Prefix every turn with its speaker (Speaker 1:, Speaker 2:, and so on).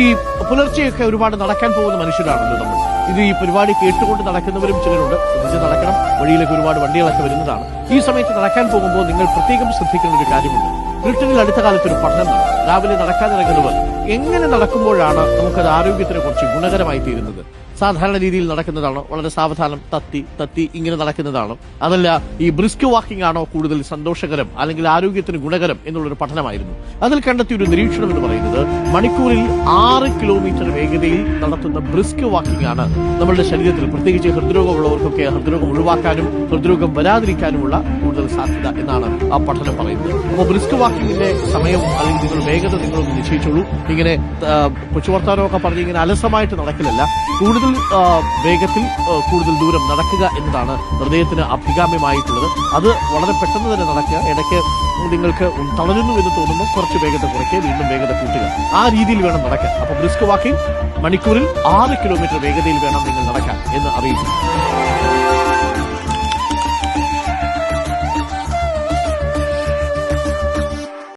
Speaker 1: ഈ പുലർച്ചെയൊക്കെ ഒരുപാട് നടക്കാൻ പോകുന്ന മനുഷ്യരാണല്ലോ നമ്മൾ. ഇത് ഈ പരിപാടി കേട്ടുകൊണ്ട് നടക്കുന്നവരും ചിലരുണ്ട്. ശ്രദ്ധിച്ച് നടക്കണം. വഴിയിലേക്ക് ഒരുപാട് വണ്ടികളൊക്കെ വരുന്നതാണ്. ഈ സമയത്ത് നടക്കാൻ പോകുമ്പോൾ നിങ്ങൾ പ്രത്യേകം ശ്രദ്ധിക്കേണ്ട ഒരു കാര്യമുണ്ട്. ബ്രിട്ടനിൽ അടുത്ത കാലത്ത് ഒരു പഠനം. രാവിലെ നടക്കാതിറങ്ങുന്നവർ എങ്ങനെ നടക്കുമ്പോഴാണ് നമുക്കത് ആരോഗ്യത്തിനെ കുറിച്ച് ഗുണകരമായി തീരുന്നത് സാധാരണ രീതിയിൽ നടക്കുന്നതാണോ. വളരെ സാവധാനം തത്തി തത്തി ഇങ്ങനെ നടക്കുന്നതാണോ. അതല്ല ഈ ബ്രിസ്ക് വാക്കിംഗ് ആണോ കൂടുതൽ സന്തോഷകരം അല്ലെങ്കിൽ ആരോഗ്യത്തിന് ഗുണകരം എന്നുള്ളൊരു പഠനമായിരുന്നു. അതിൽ കണ്ടെത്തിയ ഒരു നിരീക്ഷണം എന്ന് പറയുന്നത് മണിക്കൂറിൽ ആറ് കിലോമീറ്റർ വേഗതയിൽ നടത്തുന്ന ബ്രിസ്ക് വാക്കിംഗ് ആണ് നമ്മുടെ ശരീരത്തിൽ. പ്രത്യേകിച്ച് ഹൃദ്രോഗമുള്ളവർക്കൊക്കെ ഹൃദ്രോഗം ഒഴിവാക്കാനും ഹൃദ്രോഗം വരാതിരിക്കാനുമുള്ള കൂടുതൽ സാധ്യത എന്നാണ് ആ പഠനം പറയുന്നത്. അപ്പോൾ ബ്രിസ്ക് വാക്കിങ്ങിന്റെ സമയം അല്ലെങ്കിൽ നിങ്ങൾ വേഗത നിങ്ങളൊന്ന് നിശ്ചയിച്ചോളൂ. ഇങ്ങനെ കൊച്ചു വർത്താനമൊക്കെ പറഞ്ഞ് ഇങ്ങനെ അലസമായിട്ട് നടക്കില്ലല്ല കൂടുതൽ വേഗത്തിൽ കൂടുതൽ ദൂരം നടക്കുക എന്നതാണ് ഹൃദയത്തിന് അഭികാമ്യമായിട്ടുള്ളത്. അത് വളരെ പെട്ടെന്ന് തന്നെ നടക്കുക. ഇടയ്ക്ക് നിങ്ങൾക്ക് തളരുന്നു എന്ന് തോന്നുമ്പോൾ കുറച്ച് വേഗത കുറയ്ക്കുക. വീണ്ടും വേഗത കൂട്ടുക. ആ രീതിയിൽ വേണം നടക്കാൻ. അപ്പൊ ബ്രിസ്ക് വാക്കിംഗ് മണിക്കൂറിൽ ആറ് കിലോമീറ്റർ വേഗതയിൽ വേണം നിങ്ങൾ നടക്കാൻ എന്ന് അറിയിച്ചു.